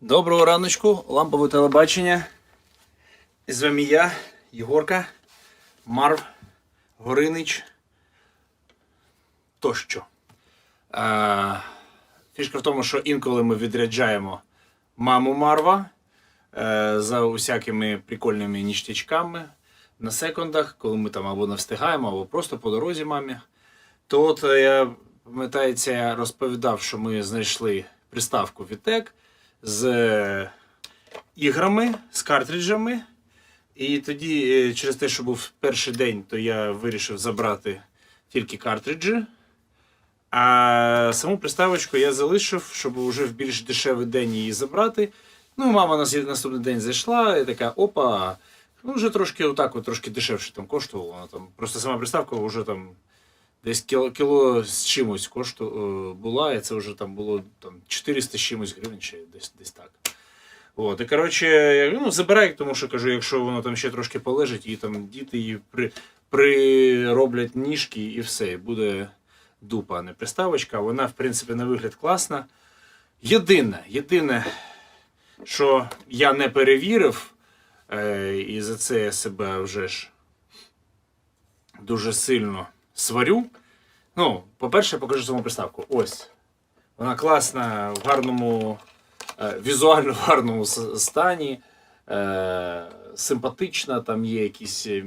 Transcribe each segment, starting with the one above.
Доброго раночку, лампове телебачення. З вами я, Єгорка, Марв, Горинич. Тощо. Фішка в тому, що інколи ми відряджаємо маму Марва е, за усякими прикольними ніштячками на секундах, коли ми там або не встигаємо, або просто по дорозі мамі. То от е, я пам'ятається, я розповідав, що ми знайшли приставку Вітек з е, іграми, з картриджами. І тоді, е, через те, що був перший день, то я вирішив забрати тільки картриджі. А саму приставочку я залишив, щоб вже в більш дешевий день її забрати. Ну, мама на наступний день зайшла і така, опа, ну вже трошки отак, от, трошки дешевше там коштувало. Там, просто сама приставка вже там десь кіло, кіло з чимось кошту е, була, і це вже там було там 400 з чимось гривень, чи десь, десь так. От, і коротше, я ну, забирай, тому що кажу, якщо воно там ще трошки полежить, і там діти її при, прироблять ніжки і все, і буде дупа, а не приставочка. Вона, в принципі, на вигляд класна. Єдине, єдине, що я не перевірив, е, і за це я себе вже ж дуже сильно сварю. Ну, по-перше, покажу саму приставку. Ось. Вона класна, в гарному, е, візуально в гарному стані. Е, симпатична, там є якісь е,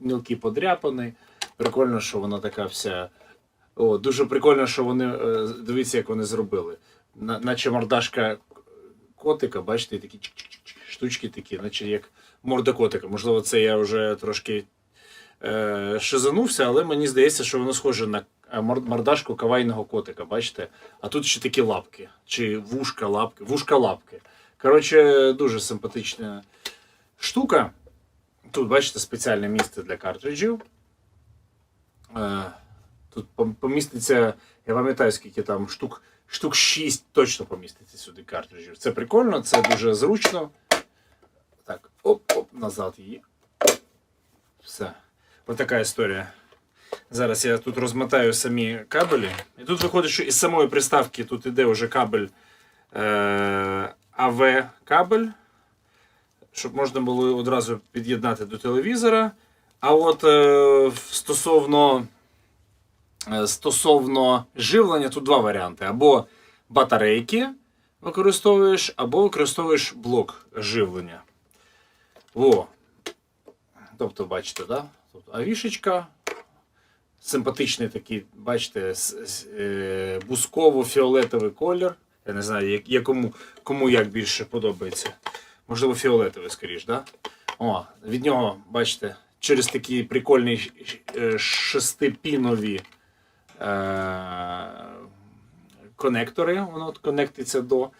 мілкі подряпини. Прикольно, що вона така вся. О, дуже прикольно, що вони. Дивіться, як вони зробили. На, наче мордашка котика, бачите, такі штучки такі, наче як морда котика. Можливо, це я вже трошки е, шизанувся, але мені здається, що воно схоже на е, мордашку кавайного котика, бачите? А тут ще такі лапки, чи вушка лапки, вушка лапки. Коротше, дуже симпатична штука. Тут, бачите, спеціальне місце для картриджів. Е, Тут поміститься, я пам'ятаю, скільки там штук, штук 6 точно поміститься сюди картриджів. Це прикольно, це дуже зручно. Так, оп-оп, назад її. Все. Ось така історія. Зараз я тут розмотаю самі кабелі. І тут виходить, що із самої приставки тут іде вже кабель е- АВ-кабель, щоб можна було одразу під'єднати до телевізора. А от е, стосовно, е, стосовно живлення, тут два варіанти: або батарейки використовуєш, або використовуєш блок живлення. О, Тобто, бачите, да? Тут авішечка. Симпатичний такий, бачите, е, бусково-фіолетовий колір. Я не знаю, якому, кому як більше подобається. Можливо, фіолетовий, скоріш, да? О, від нього, бачите, через такі прикольні е, шестипінові е, конектори. Воно конектиться до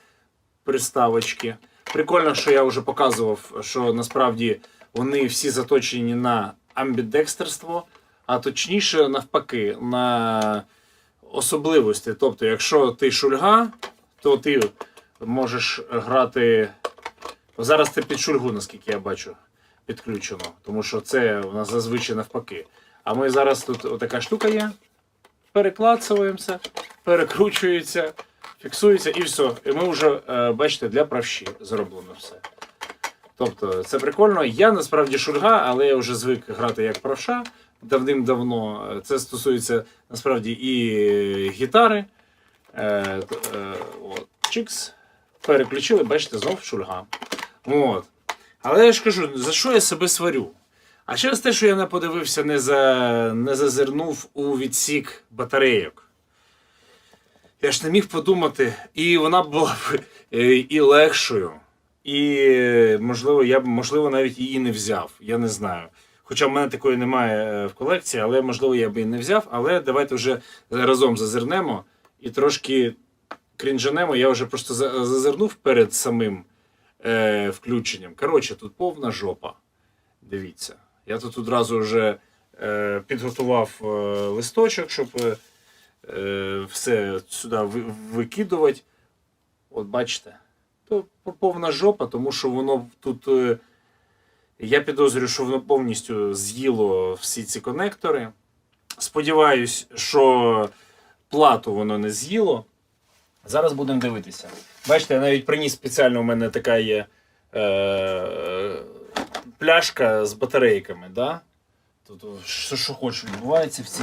приставочки. Прикольно, що я вже показував, що насправді вони всі заточені на амбідекстерство, а точніше, навпаки, на особливості. Тобто, якщо ти шульга, то ти можеш грати. Зараз це під шульгу, наскільки я бачу, підключено. Тому що це у нас зазвичай навпаки. А ми зараз тут отака штука є. Переклацуємося, перекручується, фіксується і все. І ми вже, е, бачите, для правші зроблено все. Тобто це прикольно. Я насправді шульга, але я вже звик грати як правша давним-давно. Це стосується насправді і гітари. Е, е, от, чикс. Переключили, бачите, знов шульга. От. Але я ж кажу, за що я себе сварю? А через те, що я не подивився, не, за, не зазирнув у відсік батарейок. Я ж не міг подумати, і вона була б е, і легшою, і, можливо, я б можливо навіть її не взяв. Я не знаю. Хоча в мене такої немає е, в колекції, але можливо я б її не взяв. Але давайте вже разом зазирнемо і трошки крінжанемо. Я вже просто зазирнув перед самим е, включенням. Коротше, тут повна жопа. Дивіться. Я тут одразу вже е, підготував е, листочок, щоб е, е, все сюди викидувати. От бачите, то повна жопа, тому що воно тут. е, Я підозрюю, що воно повністю з'їло всі ці конектори. Сподіваюсь, що плату воно не з'їло. Зараз будемо дивитися. Бачите, я навіть приніс спеціально у мене така є е, пляшка з батарейками. Да? Тут що, що хочеш відбувається в цій.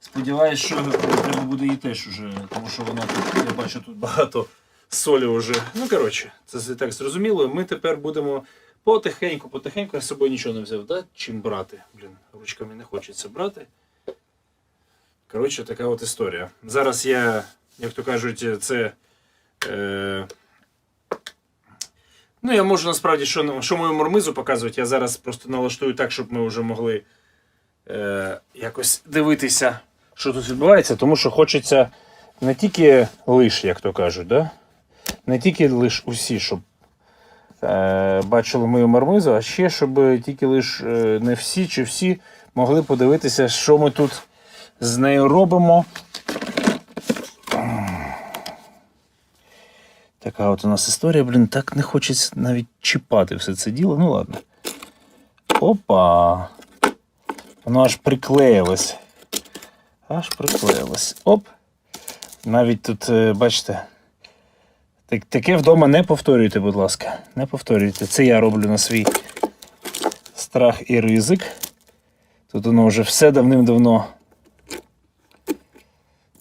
Сподіваюсь, що треба буде її теж уже, тому що вона тут, я бачу, тут багато солі вже. Ну, коротше, це і так зрозуміло. Ми тепер будемо потихеньку, потихеньку. Я з собою нічого не взяв, да? чим брати. Блін, ручками не хочеться брати. Коротше, така от історія. Зараз я, як то кажуть, це. Е, ну, я можу насправді, що, що мою мормизу показувати, я зараз просто налаштую так, щоб ми вже могли е, якось дивитися, що тут відбувається, тому що хочеться не тільки лиш, як то кажуть, да? Не тільки лиш усі, щоб е, бачили мою мармизу, а ще, щоб тільки лиш е, не всі чи всі могли подивитися, що ми тут з нею робимо. Така от у нас історія, блін, так не хочеться навіть чіпати все це діло. Ну ладно. Опа. Воно аж приклеїлось. Аж приклеїлось. Оп. Навіть тут, е, бачите, так, таке вдома не повторюйте, будь ласка. Не повторюйте. Це я роблю на свій страх і ризик. Тут воно вже все давним-давно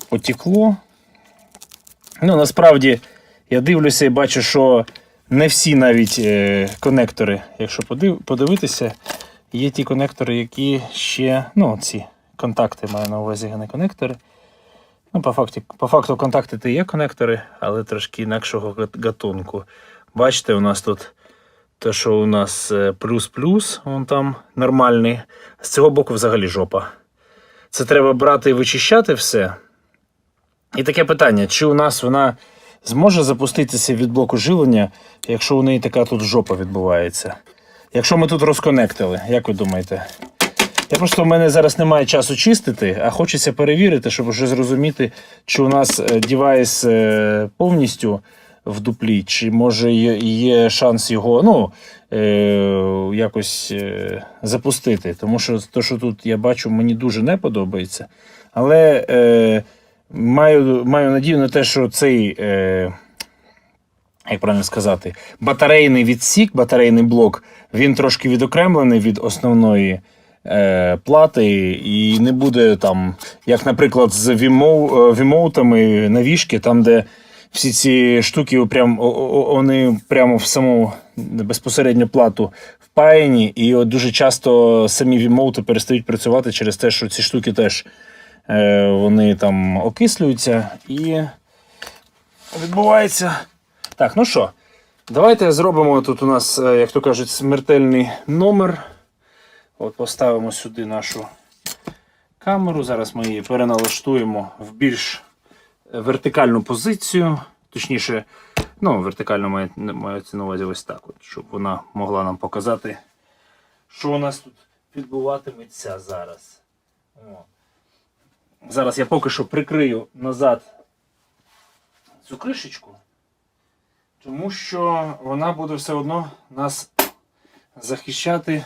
потекло. Ну, насправді, я дивлюся і бачу, що не всі навіть е, конектори, якщо подив, подивитися, є ті конектори, які ще, ну, ці контакти маю на увазі, не конектори. Ну, по факту, по факту контакти то є конектори, але трошки інакшого гат- гатунку. Бачите, у нас тут те, що у нас е, плюс-плюс, вон там нормальний. З цього боку взагалі жопа. Це треба брати і вичищати все. І таке питання: чи у нас вона зможе запуститися від блоку живлення, якщо у неї така тут жопа відбувається? Якщо ми тут розконектили, як ви думаєте? Я просто в мене зараз немає часу чистити, а хочеться перевірити, щоб вже зрозуміти, чи у нас е, девайс е, повністю в дуплі, чи може є, шанс його ну, е, якось е, запустити. Тому що те, що тут я бачу, мені дуже не подобається. Але е, маю, маю надію на те, що цей. Е, як правильно сказати, батарейний відсік, батарейний блок, він трошки відокремлений від основної е, плати, і не буде там, як, наприклад, з вімоу, е, вімоутами на вішки, там, де всі ці штуки прям, вони прямо в саму безпосередньо плату впаяні, і от дуже часто самі вімоути перестають працювати через те, що ці штуки теж е, вони там окислюються і відбувається. Так, ну що, давайте зробимо тут у нас, як то кажуть, смертельний номер. От поставимо сюди нашу камеру. Зараз ми її переналаштуємо в більш е, вертикальну позицію. Точніше, ну, вертикально має- мається на увазі ось так, от, щоб вона могла нам показати, що у нас тут відбуватиметься зараз. О. Зараз я поки що прикрию назад цю кришечку. Тому що вона буде все одно нас захищати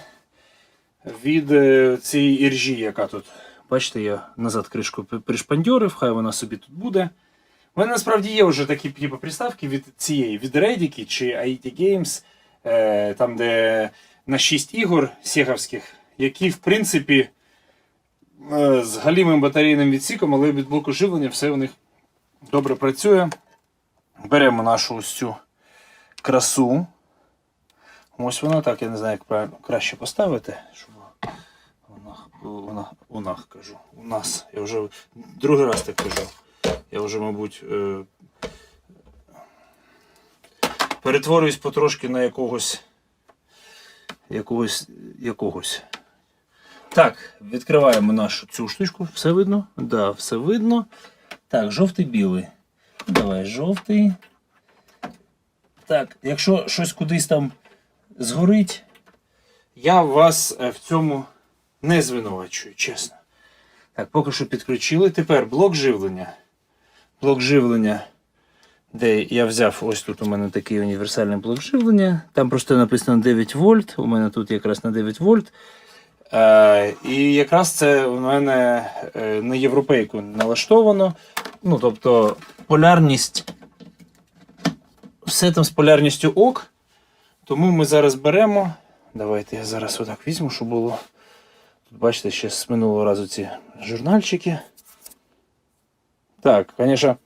від е, цієї іржі, яка тут. Бачите, я назад кришку пришпандьорив, хай вона собі тут буде. У мене насправді є вже такі типу, приставки від цієї, від Redики чи IT Games, е, там, де на 6 ігор сєгавських, які, в принципі, е, з галімим батарейним відсіком, але від блоку живлення все у них добре працює. Беремо нашу ось цю красу. Ось вона так, я не знаю, як краще поставити, щоб вона, вона кажу. У нас. Я вже другий раз так кажу. Я вже, мабуть, е, перетворююсь потрошки на якогось. Якогось. якогось. Так, відкриваємо нашу цю штучку. Все видно? Так, да, все видно. Так, жовтий білий. Давай жовтий. Так, якщо щось кудись там згорить, я вас е, в цьому не звинувачую, чесно. Так, поки що підключили. Тепер блок живлення. Блок живлення, де я взяв ось тут у мене такий універсальний блок живлення. Там просто написано 9 вольт. У мене тут якраз на 9 вольт. Е, і якраз це у мене е, на європейку налаштовано. Ну, тобто, полярність. Все там з полярністю ок. Тому ми зараз беремо. Давайте я зараз отак візьму, щоб було. Бачите, ще з минулого разу ці журнальчики. Так, звісно.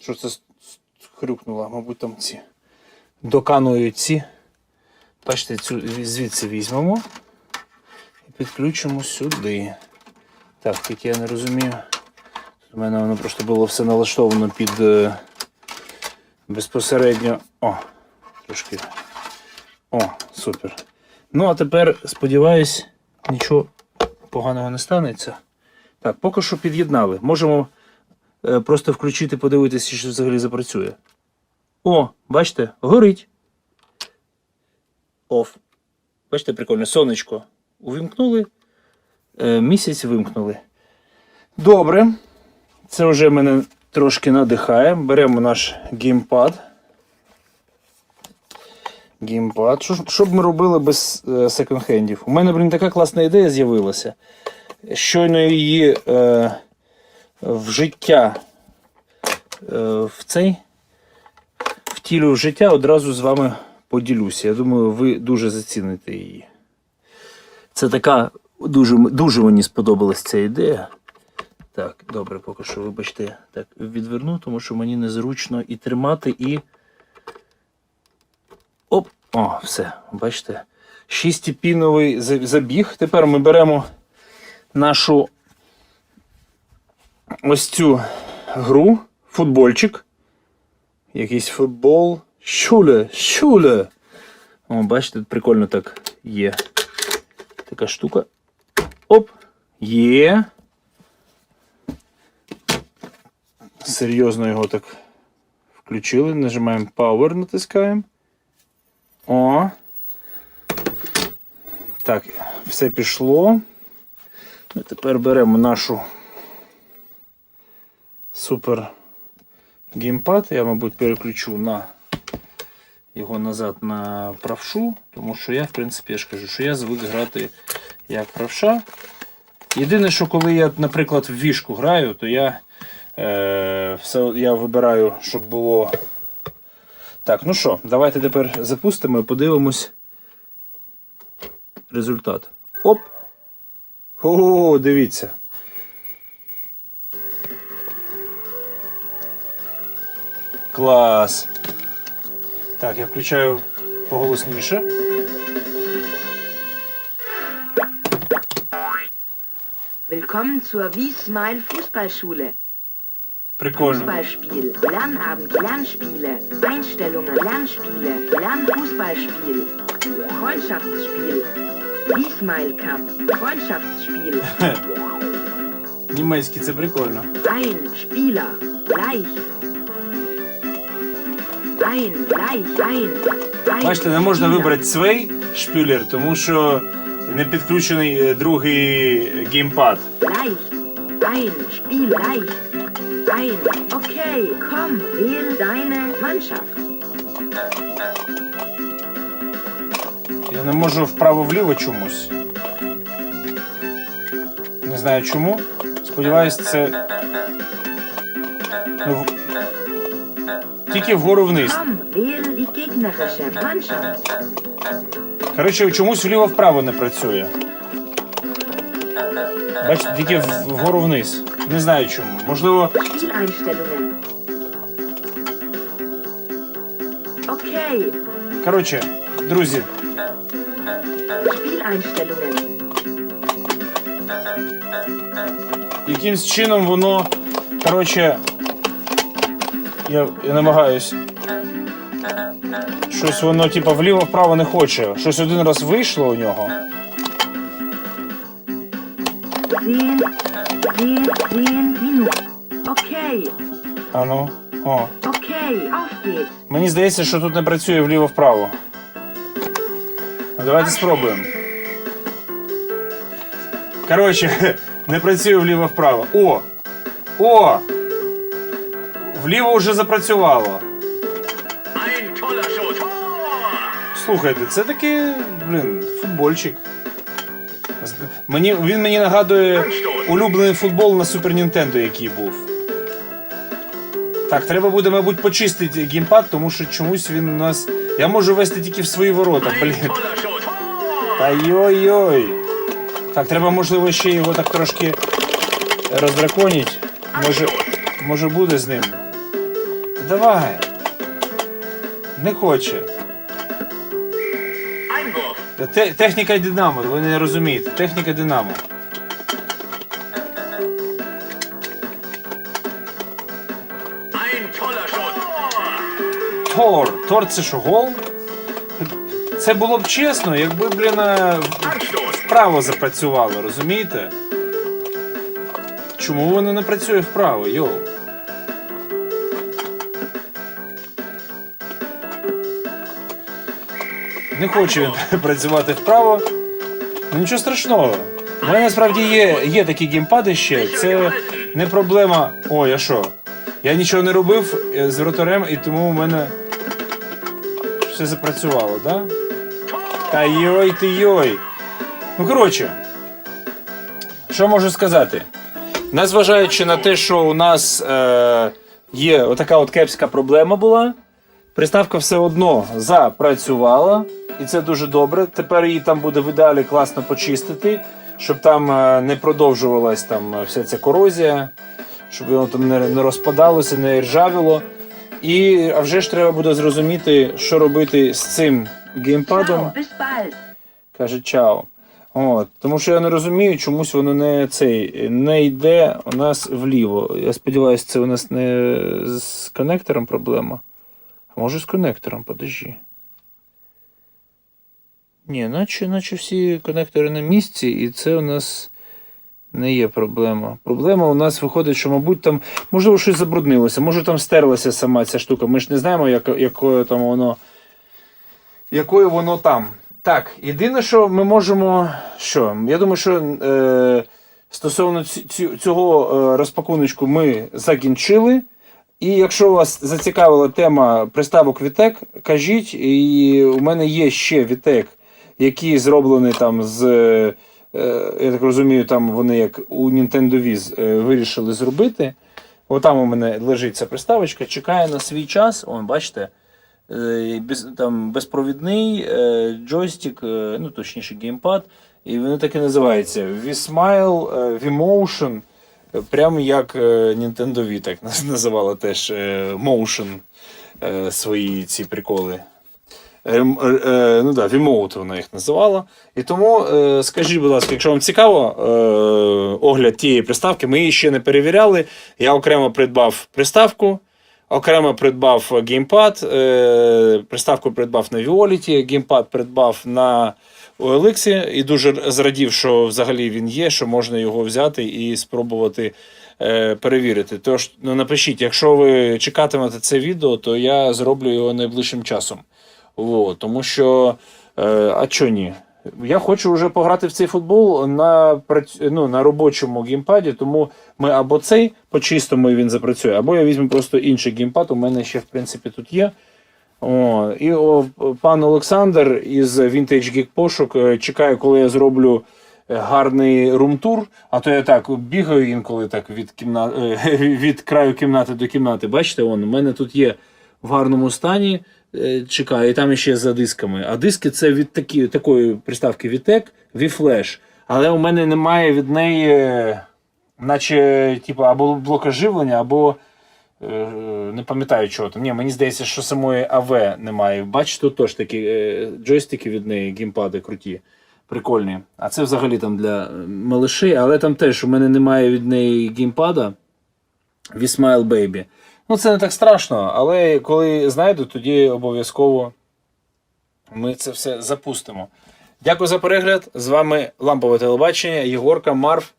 Що це хрюкнуло? Мабуть, там ці доканують ці. Бачите, цю звідси візьмемо і підключимо сюди. Так, тільки я не розумію. У мене воно просто було все налаштовано під е, безпосередньо. О, трошки. О, супер. Ну, а тепер, сподіваюсь, нічого поганого не станеться. Так, поки що під'єднали. Можемо е, просто включити, подивитися, що взагалі запрацює. О, бачите, горить. Оф. Бачите, прикольно, сонечко. Увімкнули. Е, місяць вимкнули. Добре. Це вже мене трошки надихає. Беремо наш геймпад. Геймпад. Що, що б ми робили без е, секонд-хендів? У мене, блін, така класна ідея з'явилася. Щойно її е, в життя е, в цей втілю в життя, одразу з вами поділюся. Я думаю, ви дуже заціните її. Це така дуже, дуже мені сподобалась ця ідея. Так, добре, поки що, вибачте, так відверну, тому що мені незручно і тримати, і. Оп! О, все, бачите. Шістіпіновий за- забіг. Тепер ми беремо нашу ось цю гру, футбольчик. Якийсь футбол. Щуле, щуле. О, бачите, тут прикольно так є. Така штука. Оп! Є. Серйозно його так включили. Нажимаємо Power, натискаємо. О. Так, все пішло. Ну, тепер беремо нашу супер геймпад. Я, мабуть, переключу на його назад на правшу, тому що я, в принципі, я ж кажу, що я звик грати як правша. Єдине, що коли я, наприклад, в вішку граю, то я, е, все, я вибираю, щоб було. Так, ну що, давайте тепер запустимо і подивимось результат. Оп! О, дивіться. Клас. Так, я включаю поголосніше. Willkommen zur Wiesmail Fußballschule. Prикольно. Fußballspiel, Lernabend, Lernspiele, Einstellungen, Lernspiele, Lernfußballspiel, Freundschaftsspiel, Wiesmail Cup, Freundschaftsspiel, Німецький це прикольно. ein Spieler, gleich. Ein, gleich, ein, ein Бачите, не можна вибрати свій шпілер, тому що не підключений е, другий геймпад. Gleich. Ein Spiel gleich. Ein. Okay, komm, wähle deine Mannschaft. Я не можу вправо-вліво чомусь. Не знаю чому. Сподіваюсь, це. Ну, в- Тільки вгору вниз. Komm, wähle die gegnerische Mannschaft. Коротше, чомусь вліво-вправо не працює. Бачите, тільки в- вгору вниз. Не знаю чому. Можливо. Okay, коротше, друзі, якимсь чином воно. Коротше. Я, я намагаюсь. Щось воно, типа, вліво-вправо не хоче. Щось один раз вийшло у нього. Zehn, zehn, zehn Minuten. Okay, А ну. О. okay, auf. Мені здається, що тут не працює вліво-вправо. Ну, давайте спробуємо. Коротше, не працює вліво-вправо. О! О! Вліво вже запрацювало. Слухайте, це такий, блін, футбольчик. Мені, він мені нагадує улюблений футбол на Супер Нінтендо, який був. Так, треба буде, мабуть, почистити геймпад, тому що чомусь він у нас. Я можу вести тільки в свої ворота, блін. Та йой-йой. Так, треба, можливо, ще його так трошки роздраконіть. Може, може буде з ним. Та давай. Не хоче. Те- техніка Динамо, ви не розумієте. Техніка Динамо. Тор. Тор це що, гол? Це було б чесно, якби, блін, а, вправо запрацювало, розумієте? Чому воно не працює вправо, йоу? Не хоче він працювати вправо. Ну нічого страшного. У мене насправді є, є такі геймпади ще. Це не проблема. Ой, а що? Я нічого не робив е, з вратарем, і тому у мене все запрацювало? Да? Та йой ти йой. Ну, коротше, що можу сказати? Незважаючи на те, що у нас е, є отака от кепська проблема була, приставка все одно запрацювала, і це дуже добре. Тепер її там буде в ідеалі класно почистити, щоб там е, не продовжувалась там вся ця корозія, щоб воно там не розпадалося, не ржавіло. І а вже ж треба буде зрозуміти, що робити з цим геймпадом. Каже чао. От, тому що я не розумію, чомусь воно не цей не йде у нас вліво. Я сподіваюся, це у нас не з коннектором проблема. А може з коннектором, подожди. Ні, наче, наче всі коннектори на місці, і це у нас не є проблема. Проблема у нас виходить, що, мабуть, там, можливо, щось забруднилося, може там стерлася сама ця штука. Ми ж не знаємо, як, якою там воно якою воно там. Так, єдине, що ми можемо. Що? Я думаю, що е, стосовно цього е, розпакуночку ми закінчили. І якщо вас зацікавила тема приставок Вітек, кажіть, і у мене є ще Вітек, які зроблені там з. Е, я так розумію, там вони як у Nintendo Wiz е, вирішили зробити. Отам у мене лежить ця приставочка, чекає на свій час. Он, бачите, е, без, там, безпровідний джойстик, ну точніше геймпад, і воно так і називається V-Smile, V-Motion, прямо як Nintendo Wii так називала теж Motion свої ці приколи. Е, е, ну да, Remote вона їх називала. І тому е, скажіть, будь ласка, якщо вам цікаво, огляд тієї приставки, ми її ще не перевіряли. Я окремо придбав приставку, окремо придбав геймпад, приставку придбав на Violet, геймпад придбав на OLX і дуже зрадів, що взагалі він є, що можна його взяти і спробувати перевірити. Тож ну, напишіть, якщо ви чекатимете це відео, то я зроблю його найближчим часом. Во, тому що, е, а чо ні? Я хочу вже пограти в цей футбол на, ну, на робочому геймпаді, тому ми або цей по-чистому він запрацює, або я візьму просто інший геймпад. У мене ще, в принципі, тут є. О, і о, пан Олександр із Vintage Geek Пошук е, чекає, коли я зроблю е, гарний румтур. А то я так бігаю інколи так від, кімна... е, від краю кімнати до кімнати. Бачите, он, у мене тут є в гарному стані. Е, Чекаю, і там ще за дисками. А диски це від такі, такої приставки VTEC, V-Flash. Але у мене немає від неї, е, наче, типу, або блока живлення, або е, не пам'ятаю чого там. Ні, мені здається, що самої АВ немає. Бачите, тут теж такі е, джойстики від неї, геймпади круті, прикольні. А це взагалі там для е, малишей, але там теж у мене немає від неї геймпада. V-Smile Baby. Ну, це не так страшно, але коли знайду, тоді обов'язково ми це все запустимо. Дякую за перегляд. З вами Лампове телебачення, Єгорка, Марв.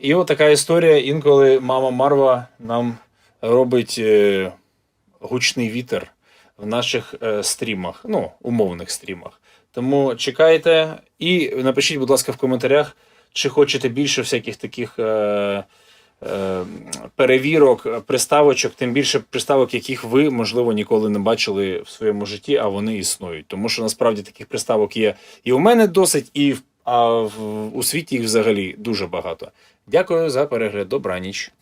І от така історія. Інколи мама Марва нам робить е, гучний вітер в наших е, стрімах, ну, умовних стрімах. Тому чекайте і напишіть, будь ласка, в коментарях, чи хочете більше всяких таких. Е, е, перевірок, приставочок, тим більше приставок, яких ви, можливо, ніколи не бачили в своєму житті, а вони існують. Тому що насправді таких приставок є і у мене досить, і в- а в, у світі їх взагалі дуже багато. Дякую за перегляд. Добраніч.